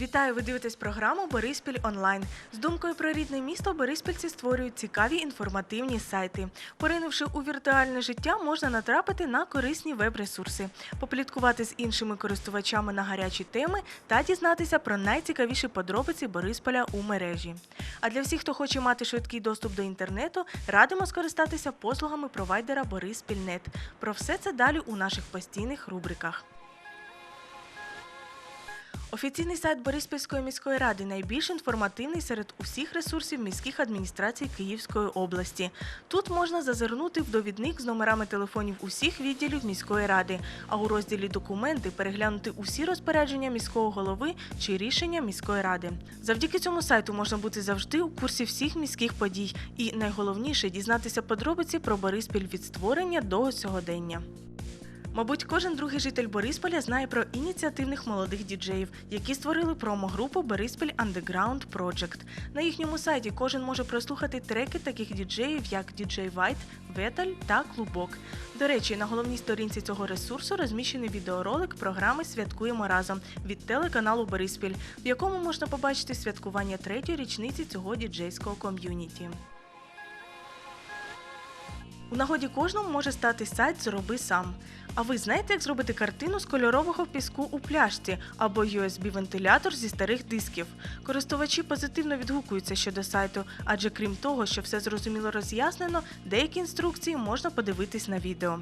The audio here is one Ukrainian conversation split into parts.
Вітаю! Ви дивитесь програму Бориспіль онлайн. З думкою про рідне місто Бориспільці створюють цікаві інформативні сайти. Поринувши у віртуальне життя, можна натрапити на корисні веб-ресурси, попліткувати з іншими користувачами на гарячі теми та дізнатися про найцікавіші подробиці Борисполя у мережі. А для всіх, хто хоче мати швидкий доступ до інтернету, радимо скористатися послугами провайдера Бориспільнет. Про все це далі у наших постійних рубриках. Офіційний сайт Бориспільської міської ради найбільш інформативний серед усіх ресурсів міських адміністрацій Київської області. Тут можна зазирнути в довідник з номерами телефонів усіх відділів міської ради, а у розділі Документи переглянути усі розпорядження міського голови чи рішення міської ради. Завдяки цьому сайту можна бути завжди у курсі всіх міських подій і найголовніше дізнатися подробиці про Бориспіль від створення до сьогодення. Мабуть, кожен другий житель Борисполя знає про ініціативних молодих діджеїв, які створили промо-групу Бориспіль Underground Project. На їхньому сайті кожен може прослухати треки таких діджеїв, як діджей Вайт, Веталь та Клубок. До речі, на головній сторінці цього ресурсу розміщений відеоролик програми Святкуємо разом від телеканалу Бориспіль, в якому можна побачити святкування третьої річниці цього діджейського ком'юніті. У нагоді кожному може стати сайт Зроби сам. А ви знаєте, як зробити картину з кольорового піску у пляшці або USB-вентилятор зі старих дисків? Користувачі позитивно відгукуються щодо сайту, адже крім того, що все зрозуміло роз'яснено, деякі інструкції можна подивитись на відео.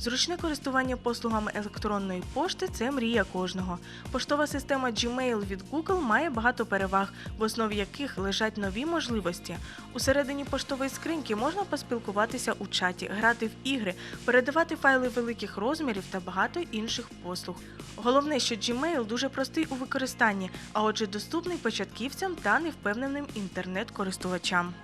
Зручне користування послугами електронної пошти це мрія кожного. Поштова система Gmail від Google має багато переваг, в основі яких лежать нові можливості. Усередині поштової скриньки можна поспілкуватися у чаті, грати в ігри, передавати файли великих розмірів та багато інших послуг. Головне, що Gmail дуже простий у використанні, а отже, доступний початківцям та невпевненим інтернет-користувачам.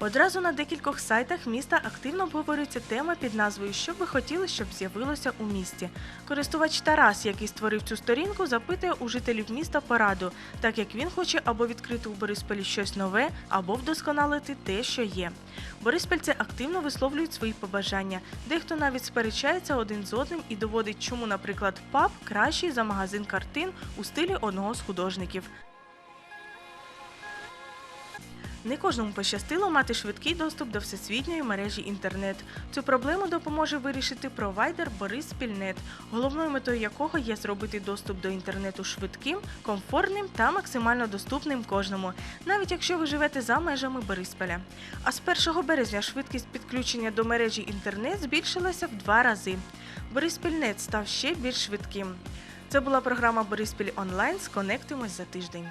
Одразу на декількох сайтах міста активно обговорюється тема під назвою Що б ви хотіли, щоб з'явилося у місті. Користувач Тарас, який створив цю сторінку, запитує у жителів міста пораду, так як він хоче або відкрити у Борисполі щось нове, або вдосконалити те, що є. Бориспільці активно висловлюють свої побажання. Дехто навіть сперечається один з одним і доводить, чому, наприклад, паб кращий за магазин картин у стилі одного з художників. Не кожному пощастило мати швидкий доступ до всесвітньої мережі інтернет. Цю проблему допоможе вирішити провайдер Бориспільнет, головною метою якого є зробити доступ до інтернету швидким, комфортним та максимально доступним кожному, навіть якщо ви живете за межами Борисполя. А з 1 березня швидкість підключення до мережі інтернет збільшилася в два рази. Бориспільнет став ще більш швидким. Це була програма Бориспіль онлайн. Сконектимось за тиждень.